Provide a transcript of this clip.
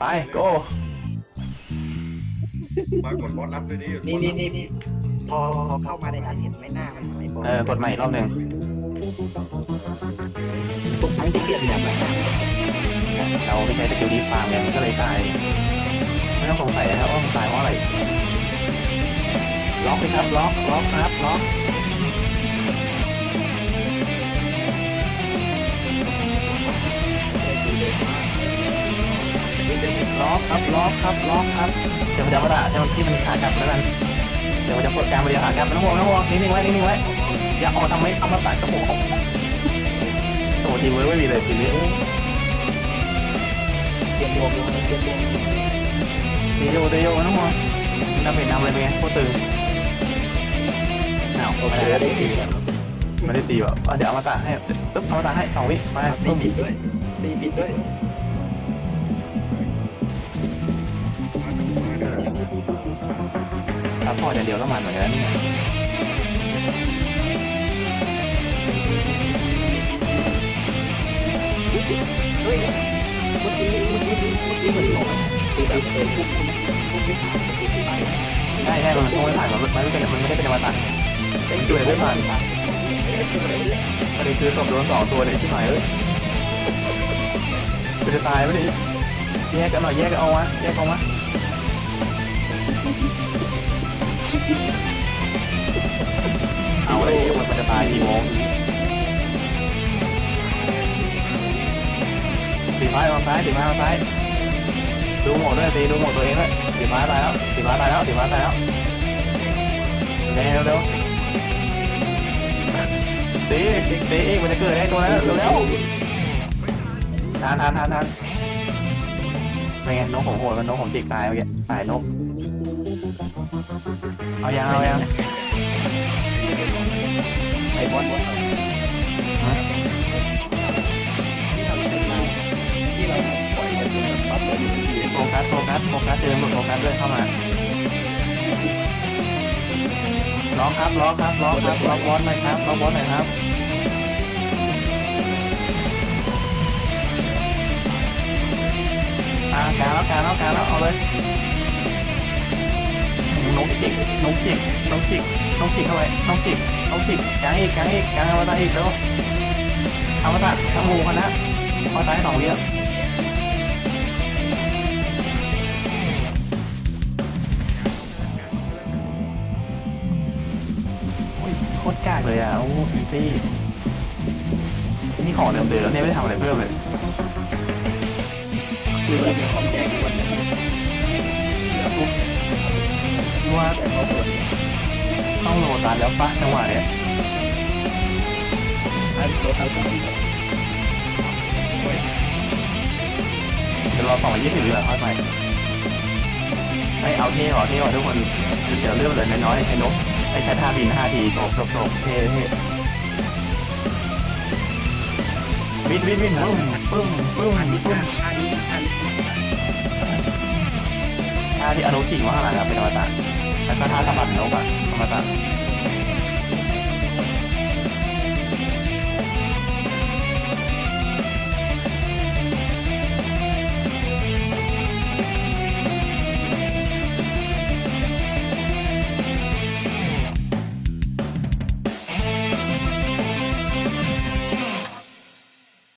ไปโก้มากดบอสรับด้วยนี่นี่นี่นี่นี่พอพอเข้ามาในนั้นเห็นไหม่หน้ามันไหมบอลเออกดใหม่อีกรอบหนึ่งทุกครั้งที่เปลี่ยนแบบแบบเราไม่ใช้สกิลดีฟาร์มเนี่ยมันก็เลยตายไม่ต้องสงสัยนะครับว่ามันตายเพราะอะไรล็อกเลยครับล็อกล็อกครับล็อก อกครับล็อกครับล็อกครับเดี๋ยวมันจะมาด่าใช่ไหมที่มันขากลับแล้วกันเดี๋ยวมันจะกดการมาเดียวขากลับไม่ต้องห่วงไม่ต้องห่วงนิ่งๆไว้นิ่งๆไว้อย่าออกทำไม่เอามาตัดกระโปรงโอ้ทีมเว้ยไม่มีเลยทีนี้เปลี่ยนรวมเลยเปลี่ยนรวมเตโยเตโยน้องมอดาเมจนำเลยเป็นไงโคตรตึงอ้าวโอไม่เคได้ได้ดีแล้วไม่ได้ตีแบบเดี๋ยวเอามาตาให้ปึ๊บเอามาตาให้สองวิไปตีปึ๊บผิดด้วยตีผิดด้วย พอร์ตอย่างเดียวก็มันเหมือนกันเนี่ยเฮ้ยเมื่อกี้เมื่อกี้เมื่อกี้เหมือนหลอคือแบบเคยพุ่งพุ่งไม่ผ่านพุ่งไม่ไปได้ได้มันคงไม่ผ่านมันมันไม่เป็นมันไม่ได้เป็นอมตะเป็นจุดไม่ผ่านประเด็นคือศพโดนสองตัวเลยที่หมายเอ้ยจะตายไม่ด้แยกกันหน่อยแยกกันเอาวะแยกเอาวะ เอาเลยมันจะตายกี่โมงสีฟ้าทางซ้ายสีฟ้าทางซ้ายดูหมดด้วยสีดูหมดตัวเองด้วยสีฟ้าตายแล้วสีฟ้าตายแล้วสีฟ้าตายแล้วเร็วเร็วสีสีอีกมันจะเกิดไอ้ตัวนั้นเร็วเร็วทานทานทานทานเป็นไงนกของโหดมันนกของจิกตายเมื่อกี้ตายนก เอายังเอายังไอ้บอลบอลที่เราปล่อยมันเป็นปั๊บเลยโฟกัสโฟกัสโฟกัสเดินหมดโฟกัสเลยเข้ามาล็อกครับล็อกครับล็อกครับล็อกบอลหน่อยครับล็อกบอลหน่อยครับอ่ากลางแล้วกลางแล้วกลางแล้วเอาเลย นกจิกนกจิกนกจิกนกจิกเข้าไปนกจิกนกจิกกลางอีกกลางอีกกลางอามาตาอีกแล้วอามาตาทั้งหมูคณะเอาตายสองเรียบโอ้ยโคตรกากเลยอะโอ้อีซี่นี่ของเดิมๆแล้วเนี่ยไม่ได้ทำอะไรเพิ่มเลยคือมันเป็นของแจก แต่เขาคนต้องโหลดตันแล้วปะจังหวะเนี้ยอันตัวเขาต้องเดี๋ยวรอสองยี่สิบเหลือค่อยไปไอยเอาเท่หรอเท่หรอทุกคนเดี๋ยวเรื่องเหลือน้อยๆไอ้นกไอ้แค่ท่าบินห้าทีจบจบจบเท่เท่วินวินวินปึ้มปึ้มปึ้มอันนี้ปึ้มอันนี้อันนี้ท่าที่อนุกิ่งว่าข้างหลังอะเป็นอมตะ แล้วก็ท่าสะบัดนกอะอมตะ